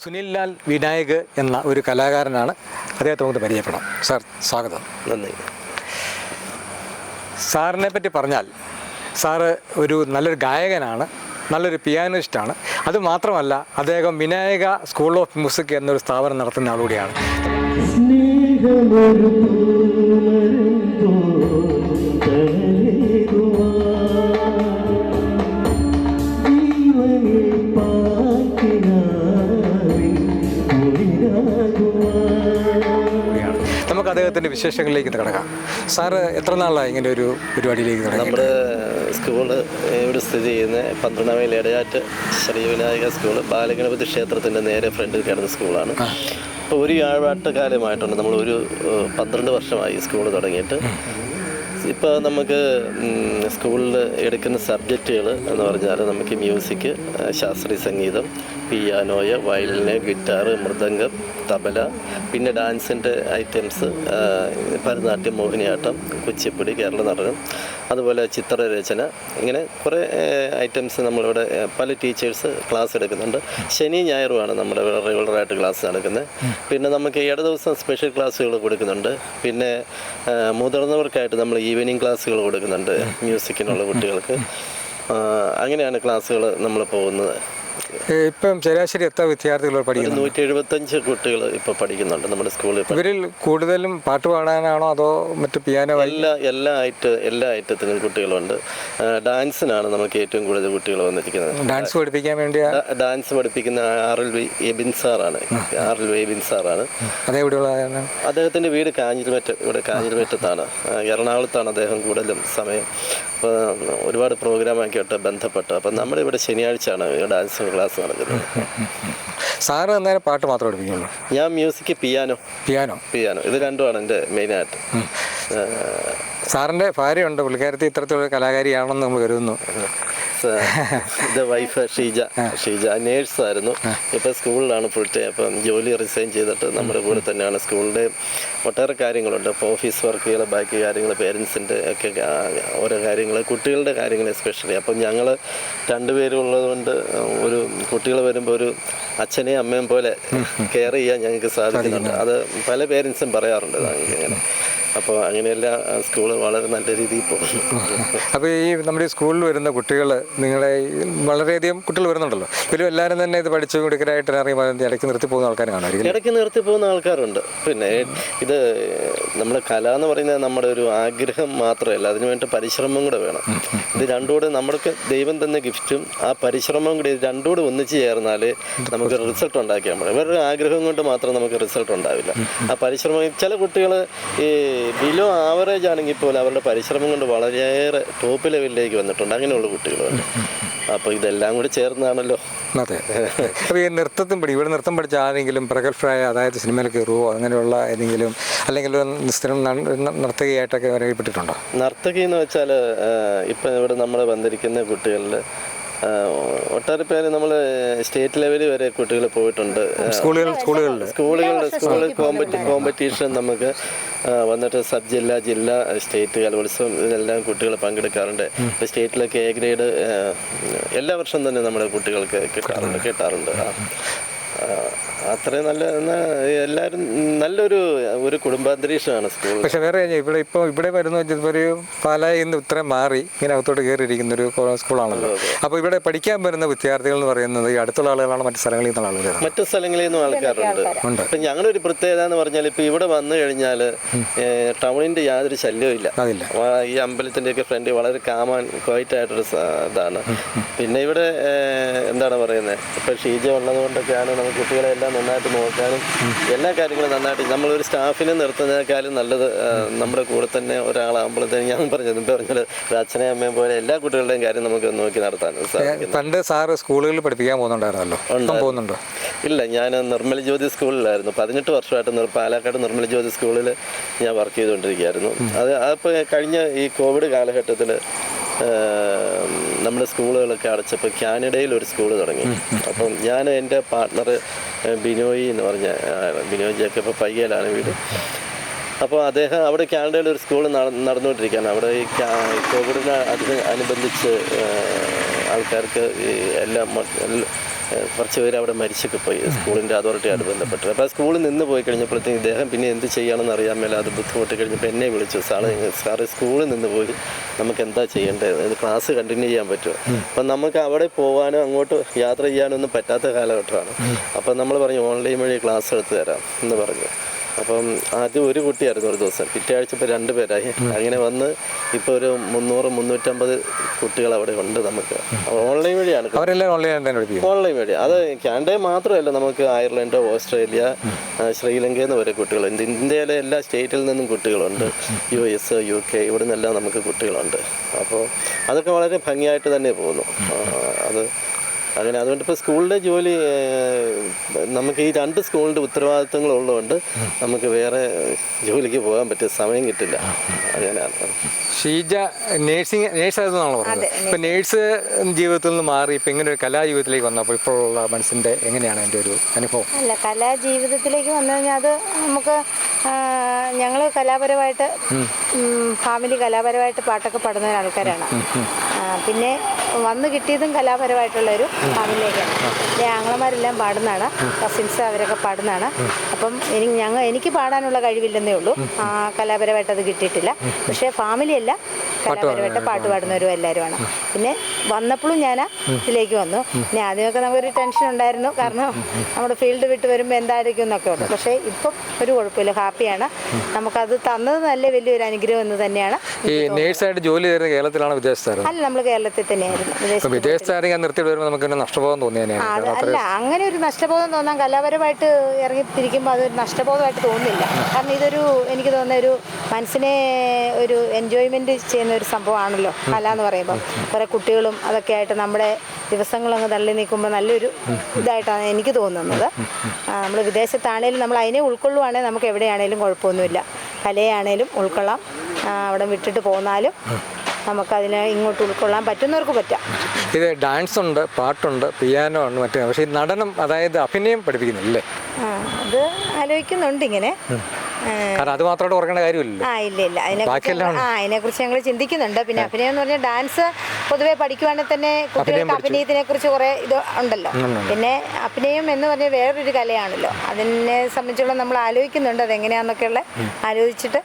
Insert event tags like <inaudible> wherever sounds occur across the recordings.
സുനിൽ ലാൽ വിനായക് എന്ന ഒരു കലാകാരനാണ് അദ്ദേഹത്തെ നമുക്ക് പരിചയപ്പെടാം. സാർ സ്വാഗതം. നന്ദി. സാറിനെ പറ്റി പറഞ്ഞാൽ സാറ് ഒരു നല്ലൊരു ഗായകനാണ് നല്ലൊരു പിയാനിസ്റ്റാണ്. അത് മാത്രമല്ല അദ്ദേഹം വിനായക സ്കൂൾ ഓഫ് മ്യൂസിക് എന്നൊരു സ്ഥാപനം നടത്തുന്ന ആളുകൂടിയാണ് സ്നേഹമൊരു അദ്ദേഹത്തിന്റെ വിശേഷങ്ങളിലേക്ക് കിടക്കാം. സാറ് എത്ര നാളായി ഇങ്ങനെ ഒരു പരിപാടിയിലേക്ക് നമ്മുടെ സ്കൂൾ ഇവിടെ സ്ഥിതി ചെയ്യുന്ന പന്ത്രണ്ടാം മൈൽ ഇടയാറ്റ് ശ്രീ വിനായക സ്കൂൾ ബാലഗണപതി ക്ഷേത്രത്തിന്റെ നേരെ ഫ്രണ്ടിൽ കിടന്ന സ്കൂളാണ്. ഇപ്പോൾ ഒരു ആഴ്വാട്ട് കാലമായിട്ടുണ്ട് നമ്മൾ ഒരു പന്ത്രണ്ട് വർഷമായി സ്കൂൾ തുടങ്ങിയിട്ട്. ഇപ്പോൾ നമുക്ക് സ്കൂളിൽ എടുക്കുന്ന സബ്ജക്റ്റുകൾ എന്ന് പറഞ്ഞാൽ നമുക്ക് മ്യൂസിക് ശാസ്ത്രീയ സംഗീതം പിയാനോയ വയലിന് ഗിറ്റാർ മൃദംഗം തബല പിന്നെ ഡാൻസിന്റെ ഐറ്റംസ് ഭരതനാട്യം മോഹിനിയാട്ടം കുച്ചിപ്പുടി കേരള നടനം അതുപോലെ ചിത്രരചന ഇങ്ങനെ കുറേ ഐറ്റംസ് നമ്മളിവിടെ പല ടീച്ചേഴ്സ് ക്ലാസ് എടുക്കുന്നുണ്ട്. ശനി ഞായറുമാണ് നമ്മുടെ റെഗുലറായിട്ട് ക്ലാസ് നടക്കുന്നത് പിന്നെ നമുക്ക് ഇട ദിവസം സ്പെഷ്യൽ ക്ലാസ്സുകൾ കൊടുക്കുന്നുണ്ട്. പിന്നെ മുതിർന്നവർക്കായിട്ട് നമ്മൾ ഈവനിങ് ക്ലാസ്സുകൾ കൊടുക്കുന്നുണ്ട് മ്യൂസിക്കിനുള്ള കുട്ടികൾക്ക്. അങ്ങനെയാണ് ക്ലാസ്സുകൾ നമ്മൾ പോകുന്നത്. ഇപ്പം ശരാശരി എത്ര വിദ്യാർത്ഥികൾ പഠിക്കുന്നു നൂറ്റി എഴുപത്തഞ്ച് കുട്ടികൾ ഇപ്പോൾ പഠിക്കുന്നുണ്ട് നമ്മുടെ സ്കൂളിൽ ഇവരിൽ കൂടുതലും പാട്ട് പാടാനാണോ അതോ മറ്റു പിയാനോ എല്ലാ എല്ലാ ഐറ്റ എല്ലാ ഐറ്റത്തിനും കുട്ടികളുണ്ട്. ഡാൻസിനാണ് നമുക്ക് ഏറ്റവും കൂടുതൽ കുട്ടികൾ വന്നിരിക്കുന്നത്. ഡാൻസ് പഠിപ്പിക്കാൻ വേണ്ടി ഡാൻസ് പഠിപ്പിക്കുന്ന ആർ എൽ വി എബിൻ സാറാണ്. ആർ എൽ വി എബിൻ സാറാണ്. അദ്ദേഹത്തിന്റെ അദ്ദേഹത്തിന്റെ വീട് കാഞ്ഞിരുമറ്റ ഇവിടെ കാഞ്ഞിരുമറ്റത്താണ് എറണാകുളത്താണ് അദ്ദേഹം കൂടുതലും സമയം. അപ്പോൾ ഒരുപാട് പ്രോഗ്രാമൊക്കെ ആയിട്ട് ബന്ധപ്പെട്ട് അപ്പം നമ്മുടെ ഇവിടെ ശനിയാഴ്ചയാണ് ഈ ക്ലാസ് നടക്കുന്നത് സാറ് അന്നേരം പാട്ട് മാത്രം പഠിപ്പിക്കുള്ളൂ ഞാൻ മ്യൂസിക് പിയാനോ. പിയാനോ? പിയാനോ. ഇത് രണ്ടുമാണ് എന്റെ മെയിനായിട്ട് സാറിന്റെ ഭാര്യയുണ്ട് പുള്ളിക്കാരത്തി ഇത്തരത്തിലുള്ള കലാകാരിയാണെന്ന് നമ്മൾ കരുതുന്നു. വൈഫ് ഷീജ. ഷീജ നേഴ്സായിരുന്നു ഇപ്പം സ്കൂളിലാണ് ഫുൾ ടൈം അപ്പം ജോലി റിസൈൻ ചെയ്തിട്ട് നമ്മുടെ കൂടെ തന്നെയാണ് സ്കൂളിന്റെ ഒട്ടേറെ കാര്യങ്ങളുണ്ട്. ഇപ്പോൾ ഓഫീസ് വർക്കുകൾ ബാക്കി കാര്യങ്ങൾ പേരൻസിന്റെ ഒക്കെ ഓരോ കാര്യങ്ങൾ കുട്ടികളുടെ കാര്യങ്ങൾ എസ്പെഷ്യലി അപ്പം ഞങ്ങൾ രണ്ടുപേരും ഉള്ളതുകൊണ്ട് ഒരു കുട്ടികൾ വരുമ്പോൾ ഒരു അച്ഛനെയും അമ്മയും പോലെ കെയർ ചെയ്യാൻ ഞങ്ങൾക്ക് സാധിക്കുന്നുണ്ട്. അത് പല പേരൻസും പറയാറുണ്ട്. അങ്ങനെ. അപ്പോൾ അങ്ങനെയല്ല സ്കൂൾ വളരെ നല്ല രീതിയിൽ പോകുന്നു അപ്പോൾ ഈ നമ്മുടെ സ്കൂളിൽ വരുന്ന കുട്ടികൾ നിങ്ങളെ വളരെയധികം കുട്ടികൾ വരുന്നുണ്ടല്ലോ. ഇവരും എല്ലാവരും തന്നെ ഇത് പഠിച്ചു കുടുക്കരായിട്ട് അറിയുമ്പോൾ ഇടയ്ക്ക് നിർത്തി പോകുന്ന ആൾക്കാർ കാണുമായിരിക്കും ഇടയ്ക്ക് നിർത്തി പോകുന്ന ആൾക്കാരുണ്ട്. പിന്നെ ഇത് നമ്മുടെ കല എന്ന് പറയുന്നത് നമ്മുടെ ഒരു ആഗ്രഹം മാത്രമല്ല അതിനുവേണ്ടി പരിശ്രമം കൂടെ വേണം. ഇത് രണ്ടുകൂടെ നമ്മൾക്ക് ദൈവം തന്ന ഗിഫ്റ്റും ആ പരിശ്രമം കൂടി ഇത് രണ്ടും കൂടെ ഒന്നിച്ച് ചേർന്നാൽ നമുക്ക് റിസൾട്ട് ഉണ്ടാക്കിയാൽ മതി. വേറൊരു ആഗ്രഹം കൊണ്ട് മാത്രം നമുക്ക് റിസൾട്ട് ഉണ്ടാവില്ല. ആ പരിശ്രമം ചില കുട്ടികൾ ഈ ബിലോ ആവറേജ് ആണെങ്കിൽ പോലും അവരുടെ പരിശ്രമം കൊണ്ട് വളരെയേറെ ടോപ്പ് ലെവലിലേക്ക് വന്നിട്ടുണ്ട്. അങ്ങനെയുള്ള കുട്ടികളുണ്ട്. അപ്പോൾ ഇതെല്ലാം കൂടി ചേർന്നാണല്ലോ. അതെ. അപ്പോൾ ഈ നൃത്തത്തും പഠി ഇവിടെ നൃത്തം പഠിച്ച ആരെങ്കിലും പ്രഗത്ഭരായ അതായത് സിനിമയിൽ കയറുവോ അങ്ങനെയുള്ള ഏതെങ്കിലും അല്ലെങ്കിൽ സ്ഥിരം നർത്തകിയായിട്ടൊക്കെ അറിയപ്പെട്ടിട്ടുണ്ടോ നർത്തകി എന്ന് വെച്ചാൽ ഇപ്പം ഇവിടെ നമ്മൾ വന്നിരിക്കുന്ന കുട്ടികളിൽ ഒട്ടേറെ പേര് നമ്മൾ സ്റ്റേറ്റ് ലെവലിൽ വരെ കുട്ടികൾ പോയിട്ടുണ്ട്. സ്കൂളുകൾ സ്കൂളുകളിൽ സ്കൂളുകളുടെ സ്കൂൾ കോമ്പറ്റി കോമ്പറ്റീഷൻ നമുക്ക് വന്നിട്ട് സബ് ജില്ല ജില്ല സ്റ്റേറ്റ് കലോത്സവം ഇതിലെല്ലാം കുട്ടികൾ പങ്കെടുക്കാറുണ്ട്. ഇപ്പോൾ സ്റ്റേറ്റിലൊക്കെ എ ഗ്രേഡ് എല്ലാ വർഷവും തന്നെ നമ്മുടെ കുട്ടികൾക്ക് കിട്ടാറുണ്ട് കിട്ടാറുണ്ട്. അത്രയും നല്ല എന്നാ എല്ലാവരും നല്ലൊരു ഒരു കുടുംബാന്തരീക്ഷമാണ് സ്കൂൾ. പക്ഷെ വേറെ കഴിഞ്ഞാൽ ഇവിടെ ഇപ്പോൾ ഇവിടെ വരുന്ന വെച്ചാൽ ഒരു പാലായിൽ നിന്ന് ഇത്രയും മാറി ഇങ്ങനെ അകത്തോട്ട് കയറിയിരിക്കുന്ന ഒരു സ്കൂളാണല്ലോ. അപ്പോൾ ഇവിടെ പഠിക്കാൻ വരുന്ന വിദ്യാർത്ഥികൾ എന്ന് പറയുന്നത് ഈ അടുത്തുള്ള ആളുകളാണ്? മറ്റു സ്ഥലങ്ങളിൽ നിന്നുള്ള ആളുകൾ മറ്റു സ്ഥലങ്ങളിൽ നിന്നും ആൾക്കാരുണ്ട്. ഉണ്ട്. ഇപ്പം ഒരു പ്രത്യേകത എന്ന് പറഞ്ഞാൽ ഇപ്പോൾ ഇവിടെ വന്നു കഴിഞ്ഞാൽ ടൗണിന്റെ യാതൊരു ശല്യവും ഇല്ല അതില്ല ഈ അമ്പലത്തിന്റെ ഒക്കെ ഫ്രണ്ട് വളരെ കാമാൻ ക്വൈറ്റ് ആയിട്ടൊരു ഇതാണ്. പിന്നെ ഇവിടെ എന്താണ് പറയുന്നത്? ഇപ്പം ഷീജ ഉള്ളത് കൊണ്ടൊക്കെയാണ് നമുക്ക് കുട്ടികളെ എല്ലാം നന്നായിട്ട് നോക്കാനും എല്ലാ കാര്യങ്ങളും നന്നായിട്ട് നമ്മളൊരു സ്റ്റാഫിനെ നിർത്തുന്നതിനേക്കാളും നല്ലത് നമ്മുടെ കൂടെ തന്നെ ഒരാളാകുമ്പോഴത്തേക്കും ഞാൻ പറഞ്ഞത് പറഞ്ഞത് ഒരു അച്ഛനെയും അമ്മയും പോലെ എല്ലാ കുട്ടികളുടെയും കാര്യം നമുക്ക് നോക്കി നടത്താൻ സാധിക്കും പണ്ട് സാറ് സ്കൂളുകളിൽ പഠിപ്പിക്കാൻ പോകുന്നുണ്ടായിരുന്നല്ലോ? ഒന്നും പോകുന്നുണ്ടോ? ഇല്ല ഞാൻ നിർമ്മല ജ്യോതി സ്കൂളിലായിരുന്നു. പതിനെട്ട് വർഷമായിട്ട് പാലക്കാട് നിർമ്മല ജ്യോതി സ്കൂളിൽ ഞാൻ വർക്ക് ചെയ്തുകൊണ്ടിരിക്കുകയായിരുന്നു. അത് അപ്പോൾ കഴിഞ്ഞ ഈ കോവിഡ് കാലഘട്ടത്തിൽ നമ്മുടെ സ്കൂളുകളൊക്കെ അടച്ചപ്പോൾ കാനഡയിൽ ഒരു സ്കൂൾ തുടങ്ങി. അപ്പം ഞാൻ എന്റെ പാർട്ണർ ബിനോയി എന്ന് പറഞ്ഞ ബിനോയ് ജേക്കബ് പയ്യലാണ് വീട്. അപ്പോൾ അദ്ദേഹം അവിടെ കാനഡയിൽ ഒരു സ്കൂൾ നടന്നുകൊണ്ടിരിക്കുകയാണ്. അവിടെ ഈ കോവിഡിന് അതിന് അനുബന്ധിച്ച് ആൾക്കാർക്ക് എല്ലാം കുറച്ച് പേര് അവിടെ മരിച്ചൊക്കെ പോയി. സ്കൂളിന്റെ അതോറിറ്റിയായിട്ട് ബന്ധപ്പെട്ടത് അപ്പോൾ സ്കൂളിൽ നിന്ന് പോയി കഴിഞ്ഞപ്പോഴത്തേക്ക് ഇദ്ദേഹം പിന്നെ എന്ത് ചെയ്യണമെന്ന് അറിയാൻ മേലെ അത് ബുദ്ധിമുട്ട് കഴിഞ്ഞപ്പോൾ എന്നെ വിളിച്ചു. സാറ് സാറ് സ്കൂളിൽ നിന്ന് പോയി നമുക്ക് എന്താ ചെയ്യേണ്ടത്? ക്ലാസ് കണ്ടിന്യൂ ചെയ്യാൻ പറ്റുമോ? അപ്പം നമുക്ക് അവിടെ പോകാനോ അങ്ങോട്ട് യാത്ര ചെയ്യാനോ ഒന്നും പറ്റാത്ത കാലഘട്ടമാണ്. അപ്പം നമ്മൾ പറഞ്ഞു ഓൺലൈൻ വഴി ക്ലാസ് എടുത്ത് തരാം എന്ന് പറഞ്ഞു. അപ്പം ആദ്യം ഒരു കുട്ടിയായിരുന്നു ഒരു ദിവസം. പിറ്റേ ആഴ്ച ഇപ്പോൾ രണ്ട് പേരായി. അങ്ങനെ വന്ന് ഇപ്പോൾ ഒരു മുന്നൂറ് മുന്നൂറ്റമ്പത് കുട്ടികൾ അവിടെ ഉണ്ട് നമുക്ക്. ഓൺലൈൻ വഴിയാണ് അവരെല്ലാം ഓൺലൈൻ തന്നെ ഓൺലൈൻ വഴി. അത് കാനഡ മാത്രമല്ല നമുക്ക് അയർലൻഡ് ഓസ്ട്രേലിയ ശ്രീലങ്കയിൽ നിന്ന് വരെ കുട്ടികളുണ്ട് ഇന്ത്യയിലെ എല്ലാ സ്റ്റേറ്റിൽ നിന്നും കുട്ടികളുണ്ട്. യു എസ് യു കെ ഇവിടെ നിന്നെല്ലാം നമുക്ക് കുട്ടികളുണ്ട്. അപ്പോൾ അതൊക്കെ വളരെ ഭംഗിയായിട്ട് തന്നെ പോകുന്നു. അത് അങ്ങനെ അതുകൊണ്ട് ഇപ്പോൾ സ്കൂളിന്റെ ജോലി നമുക്ക് ഈ രണ്ട് സ്കൂളിന്റെ ഉത്തരവാദിത്തങ്ങൾ ഉള്ളതുകൊണ്ട് നമുക്ക് വേറെ ജോലിക്ക് പോകാൻ പറ്റിയ സമയം കിട്ടില്ല. അങ്ങനെയാണ്. ഷീജ നേഴ്സിംഗ് നേഴ്സായിരുന്നാണല്ലോ പറഞ്ഞത്. ഇപ്പം നേഴ്സ് ജീവിതത്തിൽ നിന്ന് മാറി ഇപ്പം ഇങ്ങനെ ഒരു കലാജീവിതത്തിലേക്ക് വന്നപ്പോൾ ഇപ്പോഴുള്ള മനസ്സിന്റെ എങ്ങനെയാണ് എന്റെ ഒരു അനുഭവം? അല്ല കലാ ജീവിതത്തിലേക്ക് വന്നു കഴിഞ്ഞാൽ അത് നമുക്ക് ഞങ്ങൾ കലാപരമായിട്ട് ഫാമിലി കലാപരമായിട്ട് പാട്ടൊക്കെ പാടുന്ന ആൾക്കാരാണ്. പിന്നെ വന്ന് കിട്ടിയതും കലാപരമായിട്ടുള്ളൊരു എന്റെ ആങ്ങളമാരെല്ലാം പാടുന്നതാണ്. കസിൻസ് അവരൊക്കെ പാടുന്നതാണ്. അപ്പം എനിക്ക് ഞങ്ങൾ എനിക്ക് പാടാനുള്ള കഴിവില്ലെന്നേ ഉള്ളൂ. ആ, കലാപരമായിട്ട് അത് കിട്ടിയിട്ടില്ല പക്ഷേ ഫാമിലിയല്ല. കലാപരമായിട്ട് പാട്ട് പാടുന്നവരും എല്ലാവരുമാണ് പിന്നെ വന്നപ്പോഴും ഞാൻ ഇതിലേക്ക് വന്നു. പിന്നെ ആദ്യമൊക്കെ നമുക്കൊരു ടെൻഷൻ ഉണ്ടായിരുന്നു. കാരണം നമ്മുടെ ഫീൽഡ് വിട്ട് വരുമ്പോൾ എന്തായിരിക്കും എന്നൊക്കെ ഉണ്ട്. പക്ഷേ ഇപ്പം ഒരു കുഴപ്പമില്ല. ഹാപ്പിയാണ്. നമുക്കത് തന്നത് നല്ല വലിയൊരു അനുഗ്രഹം എന്ന് തന്നെയാണ്. ഈ നേഴ്സായിട്ട് ജോലി ചെയ്യുന്നത് കേരളത്തിലാണ് വിദേശത്തായിരുന്നു അല്ല നമ്മൾ കേരളത്തിൽ തന്നെയായിരുന്നു. ഇപ്പൊ നിർത്തി വരുമ്പോൾ നമുക്ക് നഷ്ടബോധം തോന്നിയാണ്. അല്ല അങ്ങനെ ഒരു നഷ്ടബോധം തോന്നാൻ കലാപരമായിട്ട് ഇറങ്ങി തിരിക്കുമ്പോൾ അതൊരു നഷ്ടബോധമായിട്ട് തോന്നുന്നില്ല കാരണം ഇതൊരു എനിക്ക് തോന്നുന്ന ഒരു മനസ്സിനെ ഒരു എൻജോയ്മെന്റ് ചെയ്യുന്ന ഒരു സംഭവമാണല്ലോ. കല എന്ന് പറയുമ്പോൾ കുറേ കുട്ടികളും അതൊക്കെ ആയിട്ട് നമ്മുടെ ദിവസങ്ങളങ്ങ് തള്ളി നീക്കുമ്പോൾ നല്ലൊരു ഇതായിട്ടാണ് എനിക്ക് തോന്നുന്നത്. നമ്മൾ വിദേശത്താണേലും നമ്മൾ അതിനെ ഉൾക്കൊള്ളുവാണെങ്കിൽ നമുക്ക് എവിടെയാണേലും കുഴപ്പമൊന്നുമില്ല. കലയാണേലും ഉൾക്കൊള്ളാം. അവിടെ വിട്ടിട്ട് പോന്നാലും നമുക്കതിനെ ഇങ്ങോട്ട് ഉൾക്കൊള്ളാൻ പറ്റുന്നവർക്ക് പറ്റാം. ഇത് ഡാൻസ് ഉണ്ട് പാട്ടുണ്ട് പിയാനോ ഉണ്ട് മറ്റേ. പക്ഷേ നടനം അതായത് അഭിനയം പഠിപ്പിക്കുന്നില്ലേ? ആ, അത് ആലോചിക്കുന്നുണ്ട് ഇങ്ങനെ കാരണം അത് മാത്രമായിട്ട് ഓർക്കേണ്ട കാര്യമില്ലല്ലോ. ആ ഇല്ല ഇല്ല. അതിനെ കുറിച്ച് ആ അതിനെക്കുറിച്ച് ഞങ്ങൾ ചിന്തിക്കുന്നുണ്ട്. പിന്നെ അഭിനയം എന്ന് പറഞ്ഞാൽ ഡാൻസ് പൊതുവെ പഠിക്കുവാണെങ്കിൽ തന്നെ കുട്ടികൾക്ക് അഭിനയത്തിനെ കുറിച്ച് കുറേ ഇത് ഉണ്ടല്ലോ. പിന്നെ അഭിനയം എന്ന് പറഞ്ഞാൽ വേറൊരു കലയാണല്ലോ. അതിനെ സംബന്ധിച്ചുള്ള നമ്മൾ ആലോചിക്കുന്നുണ്ട് അതെങ്ങനെയാന്നൊക്കെയുള്ള ആലോചിച്ചിട്ട്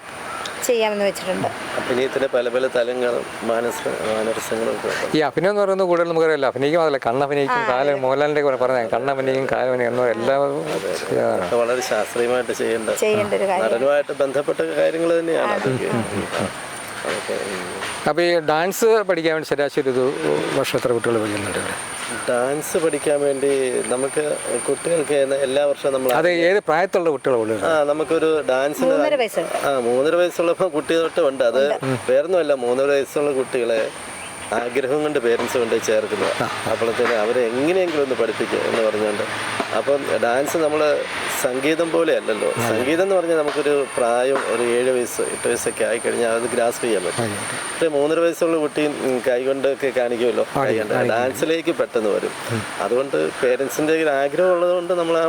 ചെയ്യാമെന്ന് വെച്ചിട്ടുണ്ട്. അഭിനയത്തിന്റെ പല പല തലങ്ങളും മാനസ. ഈ അഭിനയം എന്ന് പറയുന്നത് കൂടുതൽ നമുക്കറിയില്ല അഭിനയിക്കും അതല്ല കണ്ണഭിനയിക്കും കാല മോഹൻലാലിന്റെ കൂടെ പറഞ്ഞ കണ്ണഭിനയിക്കും കാലഭിനയം എന്ന് എല്ലാം. വളരെ ശാസ്ത്രീയമായിട്ട് ചെയ്യേണ്ട നടനുമായിട്ട് ബന്ധപ്പെട്ട കാര്യങ്ങൾ തന്നെയാണ് അതൊക്കെ. <laughs> അപ്പോൾ ഈ ഡാൻസ് പഠിക്കാൻ വേണ്ടി ശരാശരി ഒരു വർഷം എത്ര കുട്ടികൾ പഠിക്കുന്നുണ്ട് ഇവിടെ? ഡാൻസ് പഠിക്കാൻ വേണ്ടി നമുക്ക് കുട്ടികൾക്ക് എല്ലാ വർഷവും നമ്മൾ അത് ഏത് പ്രായത്തിലുള്ള കുട്ടികളുണ്ട് ആ നമുക്കൊരു ഡാൻസ് ആ മൂന്നര വയസ്സുള്ളപ്പോൾ കുട്ടി തൊട്ട് ഉണ്ട്. അത് വേറൊന്നുമല്ല മൂന്നര വയസ്സുള്ള കുട്ടികളെ ആഗ്രഹം കൊണ്ട് പേരൻസ് കൊണ്ട് ചേർക്കുന്നത്. അപ്പോഴത്തേന് അവരെ എങ്ങനെയെങ്കിലും ഒന്ന് പഠിപ്പിക്കുക എന്ന് പറഞ്ഞുകൊണ്ട് അപ്പം ഡാൻസ് നമ്മൾ സംഗീതം പോലെ അല്ലല്ലോ സംഗീതം എന്ന് പറഞ്ഞാൽ നമുക്കൊരു പ്രായം ഒരു ഏഴ് വയസ്സ് എട്ട് വയസ്സൊക്കെ ആയി കഴിഞ്ഞാൽ അത് ഗ്രാസ്പ് ചെയ്യാൻ പറ്റും. പക്ഷേ മൂന്നര വയസ്സുള്ള കുട്ടിയും കൈകൊണ്ടൊക്കെ കാണിക്കുമല്ലോ. കൈകൊണ്ട്. ഡാൻസിലേക്ക് പെട്ടെന്ന് വരും. അതുകൊണ്ട് പേരൻസിന്റെ ആഗ്രഹം ഉള്ളതുകൊണ്ട് നമ്മൾ ആ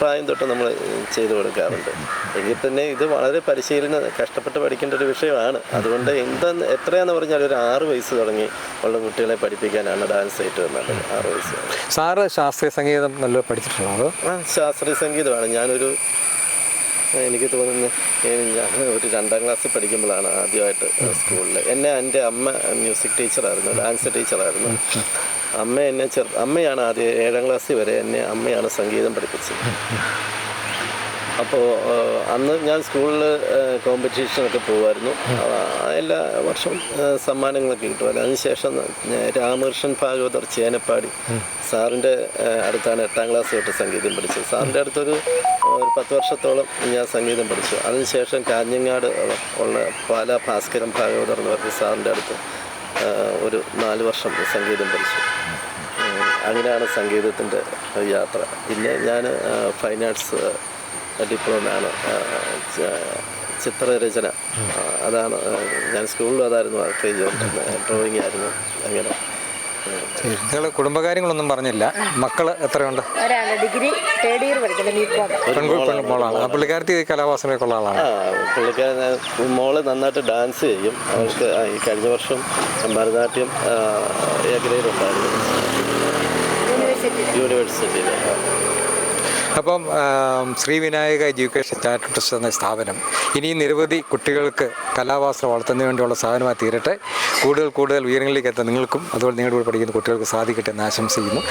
പ്രായം തൊട്ട് നമ്മൾ ചെയ്തു കൊടുക്കാറുണ്ട്. എങ്കിൽ തന്നെ ഇത് വളരെ പരിശീലനം കഷ്ടപ്പെട്ട് പഠിക്കേണ്ട ഒരു വിഷയമാണ്. അതുകൊണ്ട് എന്താ എത്രയാന്ന് പറഞ്ഞാൽ ഒരു ആറ് വയസ്സ് തുടങ്ങി ഉള്ള കുട്ടികളെ പഠിപ്പിക്കാനാണ് ഡാൻസ് ഏറ്റവും നല്ലത്. ആറ് വയസ്സ്. സാറ് ശാസ്ത്രീയ സംഗീതം നല്ല പഠിച്ചിട്ടുണ്ടോ ശാസ്ത്രീയ സംഗീതമാണ്. ഞാനൊരു എനിക്ക് തോന്നുന്നു ഒരു രണ്ടാം ക്ലാസ്സിൽ പഠിക്കുമ്പോഴാണ് ആദ്യമായിട്ട് സ്കൂളിൽ എന്നെ എന്റെ അമ്മ മ്യൂസിക് ടീച്ചറായിരുന്നു ഡാൻസ് ടീച്ചറായിരുന്നു അമ്മ എന്നെ ചെറു അമ്മയാണ് ആദ്യം ഏഴാം ക്ലാസ്സിൽ വരെ എന്നെ അമ്മയാണ് സംഗീതം പഠിപ്പിച്ചത്. അപ്പോൾ അന്ന് ഞാൻ സ്കൂളിൽ കോമ്പറ്റീഷനൊക്കെ പോകുമായിരുന്നു എല്ലാ വർഷവും സമ്മാനങ്ങളൊക്കെ കിട്ടുമല്ലോ അതിനുശേഷം രാമകൃഷ്ണൻ ഭാഗവതർ ചേനപ്പാടി സാറിന്റെ അടുത്താണ് എട്ടാം ക്ലാസ് തൊട്ട് സംഗീതം പഠിച്ചത്. സാറിന്റെ അടുത്തൊരു ഒരു പത്ത് വർഷത്തോളം ഞാൻ സംഗീതം പഠിച്ചു. അതിനുശേഷം കാഞ്ഞങ്ങാട് ഉള്ള പാല ഭാസ്കരൻ ഭാഗവതർ എന്ന് പറഞ്ഞ സാറിന്റെ അടുത്ത് ഒരു നാല് വർഷം സംഗീതം പഠിച്ചു. അങ്ങനെയാണ് സംഗീതത്തിന്റെ യാത്ര. പിന്നെ ഞാൻ ഫൈൻ ആർട്സ് ഡിപ്ലോമയാണ്. ചിത്രരചന അതാണ് ഞാൻ സ്കൂളിലും അതായിരുന്നു ട്രെയിൻ ചെയ്തുകൊണ്ടിരുന്നത് ഡ്രോയിങ് ആയിരുന്നു അങ്ങനെ. നിങ്ങൾ കുടുംബകാര്യങ്ങളൊന്നും പറഞ്ഞില്ല. മക്കൾ എത്രയുണ്ട്? ഡിഗ്രി തേർഡ് ഇയർ പഠിക്കുന്നത് പെൺമോളാണ് പുള്ളിക്കാരത്തി കലാവാസനയൊക്കെ ഉള്ള ആളാണ്. പുള്ളിക്കാരൻ മോൾ നന്നായിട്ട് ഡാൻസ് ചെയ്യും. അവൾക്ക് ഈ കഴിഞ്ഞ വർഷം ഭരതനാട്യം ഏകദേശം ഗ്രേഡ് ഉണ്ടായിരുന്നു യൂണിവേഴ്സിറ്റി യൂണിവേഴ്സിറ്റിയിൽ അപ്പം Sri Srivinayaka education charitable trust എന്ന സ്ഥാപനം ഇനി നിരവധി കുട്ടികൾക്ക് കലാവാസ വളർത്തുന്നതിന് വേണ്ടിയുള്ള സാധനമായി തീരട്ടെ. കൂടുതൽ കൂടുതൽ ഉയരങ്ങളിലേക്ക് എത്താൻ നിങ്ങൾക്കും അതുപോലെ നിങ്ങളുടെ കൂടെ പഠിക്കുന്ന കുട്ടികൾക്ക് സാധിക്കട്ടെ എന്ന് ആശംസിക്കുന്നു.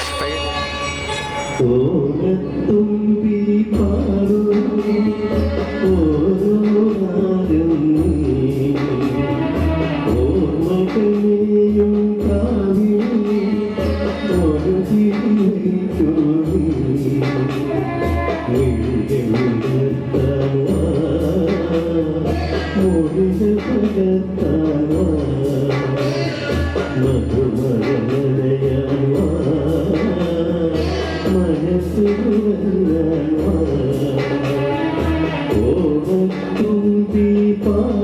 Oh,